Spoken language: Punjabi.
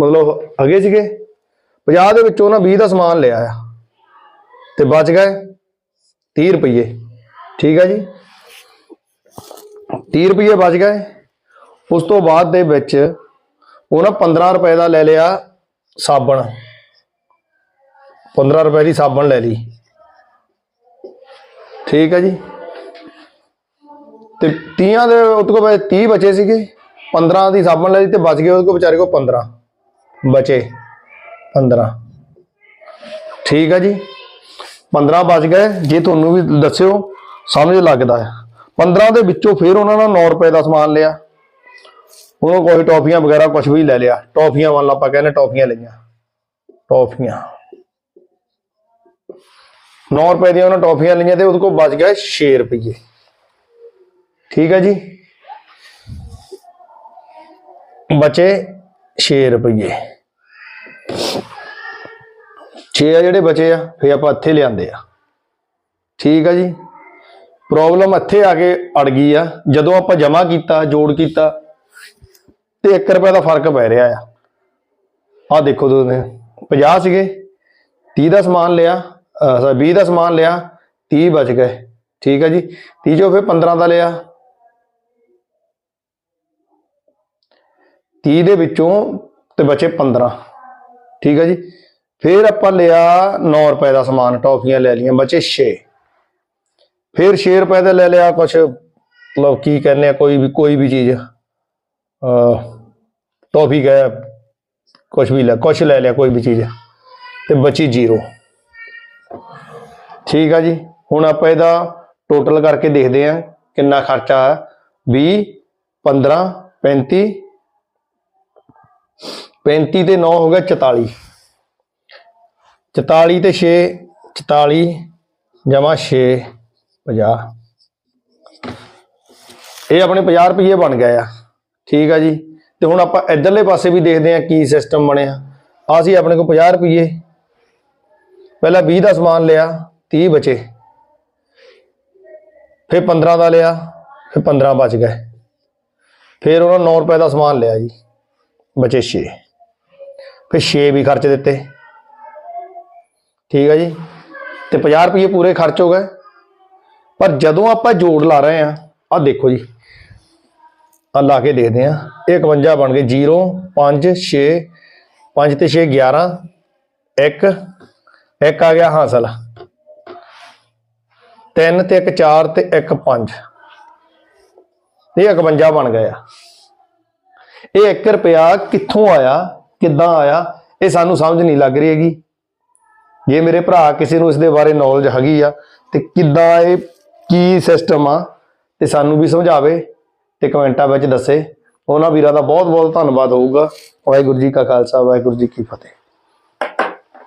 ਮਤਲਬ ਅਗੇ ਸੀਗੇ। 50 ਦੇ ਵਿੱਚੋਂ ਨਾ 20 ਦਾ ਸਮਾਨ ਲਿਆ ਆ। ਤੇ ਬਚ ਗਏ 30 ਰੁਪਏ ਠੀਕ ਹੈ ਜੀ? 30 ਰੁਪਏ ਬਚ ਗਏ। ਉਸ ਤੋਂ ਬਾਅਦ ਦੇ ਵਿੱਚ ਉਹਨਾਂ ਨਾ 15 ਰੁਪਏ ਦਾ ਲੈ ਲਿਆ ਸਾਬਣ। 15 ਰੁਪਏ ਦੀ ਸਾਬਣ ਲੈ ਲਈ। ਠੀਕ ਹੈ ਜੀ? ਤੇ 30 ਦੇ, ਉਹਦੇ ਕੋਲ ਬਚੇ 30 ਬਚੇ ਸੀਗੇ। 15 ਦੀ ਸਾਬਣ ਲੈ ਲਈ ਤੇ ਬਚ ਗਏ ਉਹਦੇ ਕੋਲ ਵਿਚਾਰੇ ਕੋਲ 15 ਬਚੇ 15 ਠੀਕ ਹੈ ਜੀ? 15 ਬਚ ਗਏ। ਜੇ ਤੁਹਾਨੂੰ ਵੀ ਦੱਸਿਓ ਸਮਝ ਲੱਗਦਾ ਹੈ 15 ਦੇ ਵਿੱਚੋਂ ਫਿਰ ਉਹਨਾਂ ਨੇ 9 ਰੁਪਏ ਦਾ ਸਮਾਨ ਲਿਆ। ਉਹਨਾਂ ਕੋਈ ਟੌਫੀਆਂ ਵਗੈਰਾ ਕੁਝ ਵੀ ਲੈ ਲਿਆ। ਟੌਫੀਆਂ ਵਾਲਾ ਆਪਾਂ ਕਹਿੰਦੇ ਟੌਫੀਆਂ ਲਈਆਂ। ਟੌਫੀਆਂ। 9 ਰੁਪਏ ਦੀਆਂ ਉਹਨਾਂ ਟੌਫੀਆਂ ਲਈਆਂ ਤੇ ਉਹਦੇ ਕੋਲ ਬਚ ਗਏ 6 ਰੁਪਏ ਠੀਕ ਹੈ ਜੀ? ਬਚੇ 6 ਰੁਪਏ 6 ਆ ਜਿਹੜੇ ਬਚੇ ਆ ਫੇ ਆਪਾਂ ਇੱਥੇ ਲਿਆਂਦੇ ਆ। ਠੀਕ ਆ ਜੀ? ਪ੍ਰੋਬਲਮ ਇੱਥੇ ਆ ਕੇ ਅੜ ਗਈ ਆ। ਜਦੋਂ ਆਪਾਂ ਜਮਾ ਕੀਤਾ ਜੋੜ ਕੀਤਾ ਤੇ 1 ਰੁਪਏ ਦਾ ਫ਼ਰਕ ਪੈ ਰਿਹਾ ਆ। ਆ ਦੇਖੋ ਤੁਸੀਂ 50 ਸੀਗੇ 30 ਦਾ ਸਮਾਨ ਲਿਆ ਅਹ sorry, 20 ਦਾ ਸਮਾਨ ਲਿਆ 30 ਬਚ ਗਏ। ਠੀਕ ਆ ਜੀ? 30 ਚੋਂ ਫਿਰ 15 ਦਾ ਲਿਆ। 30 ਦੇ ਵਿੱਚੋਂ ਤੇ ਬਚੇ 15 ਠੀਕ ਹੈ ਜੀ? ਫਿਰ ਆਪਾਂ ਲਿਆ 9 ਰੁਪਏ ਦਾ ਸਮਾਨ, ਟੌਫੀਆਂ ਲੈ ਲਈਆਂ, ਬਚੇ 6 ਫਿਰ 6 ਰੁਪਏ ਦਾ ਲੈ ਲਿਆ ਕੁਛ, ਮਤਲਬ ਕੀ ਕਹਿੰਦੇ ਆ, ਕੋਈ ਵੀ ਕੋਈ ਵੀ ਚੀਜ਼ ਅ ਟੌਫੀ ਗਏ, ਕੁਛ ਵੀ ਲੈ, ਕੁਛ ਲੈ ਲਿਆ, ਕੋਈ ਵੀ ਚੀਜ਼, ਤੇ ਬਚੀ 0 ਠੀਕ ਆ ਜੀ? ਹੁਣ ਆਪਾਂ ਇਹਦਾ ਟੋਟਲ ਕਰਕੇ ਦੇਖਦੇ ਆ, ਕਿੰਨਾ ਖਰਚਾ ਹੈ 20 15 35 35 ਤੇ 9 ਹੋ ਗਿਆ 44 44 ਤੇ 6 44 ਜਮਾ 6 50 ਇਹ ਆਪਣੇ 50 ਰੁਪਏ ਬਣ ਗਏ ਆ। ਠੀਕ ਆ ਜੀ। ਤੇ ਹੁਣ ਆਪਾਂ ਇਧਰਲੇ ਪਾਸੇ ਵੀ ਦੇਖਦੇ ਆ ਕੀ ਸਿਸਟਮ ਬਣਿਆ। ਆ ਸੀ ਆਪਣੇ ਕੋਲ 50 ਰੁਪਏ ਪਹਿਲਾਂ 20 ਦਾ ਸਮਾਨ ਲਿਆ 30 ਬਚੇ। ਫਿਰ 15 ਦਾ ਲਿਆ, ਫਿਰ 15 ਬਚ ਗਏ। ਫਿਰ ਉਹਨਾਂ 9 ਰੁਪਏ ਦਾ ਸਮਾਨ ਲਿਆ ਜੀ। ਬਚੇ 6 ਫਿਰ 6 ਵੀ ਖਰਚ ਦਿੱਤੇ। ਠੀਕ ਹੈ ਜੀ? ਤੇ 50 ਰੁਪਏ ਪੂਰੇ ਖਰਚ ਹੋ ਗਏ। ਪਰ ਜਦੋਂ ਆਪਾਂ ਜੋੜ ਲਾ ਰਹੇ ਆ ਆ ਦੇਖੋ ਜੀ। ਆ ਲਾ ਕੇ ਦੇਖਦੇ ਆ ਇਹ 51 ਬਣ ਗਏ 0 5 6 5 ਤੇ 6 11 1 ਇੱਕ ਆ ਗਿਆ ਹਾਸਲ। 3 ਤੇ 1 4 ਤੇ 1 5 ਇਹ 51 ਬਣ ਗਏ ਆ। ਇਹ 1 ਰੁਪਿਆ ਕਿੱਥੋਂ ਆਇਆ? ਕਿੱਦਾਂ ਆਇਆ? ਇਹ ਸਾਨੂੰ ਸਮਝ ਨਹੀਂ ਲੱਗ ਰਹੀ ਹੈਗੀ। ਜੇ ਮੇਰੇ ਭਰਾ ਕਿਸੇ ਨੂੰ ਇਸ ਦੇ ਬਾਰੇ ਨੌਲੇਜ ਹੈਗੀ ਆ, ਤੇ ਕਿੱਦਾਂ ਇਹ ਕੀ ਸਿਸਟਮ ਆ, ਤੇ ਸਾਨੂੰ ਵੀ ਸਮਝਾਵੇ ਤੇ ਕਮੈਂਟਾਂ ਵਿੱਚ ਦੱਸੇ। ਉਹਨਾਂ ਵੀਰਾਂ ਦਾ ਬਹੁਤ ਬਹੁਤ ਧੰਨਵਾਦ ਹੋਊਗਾ। ਵਾਹਿਗੁਰੂ ਜੀ ਕਾ ਖਾਲਸਾ, ਵਾਹਿਗੁਰੂ ਜੀ ਕੀ ਫਤਿਹ।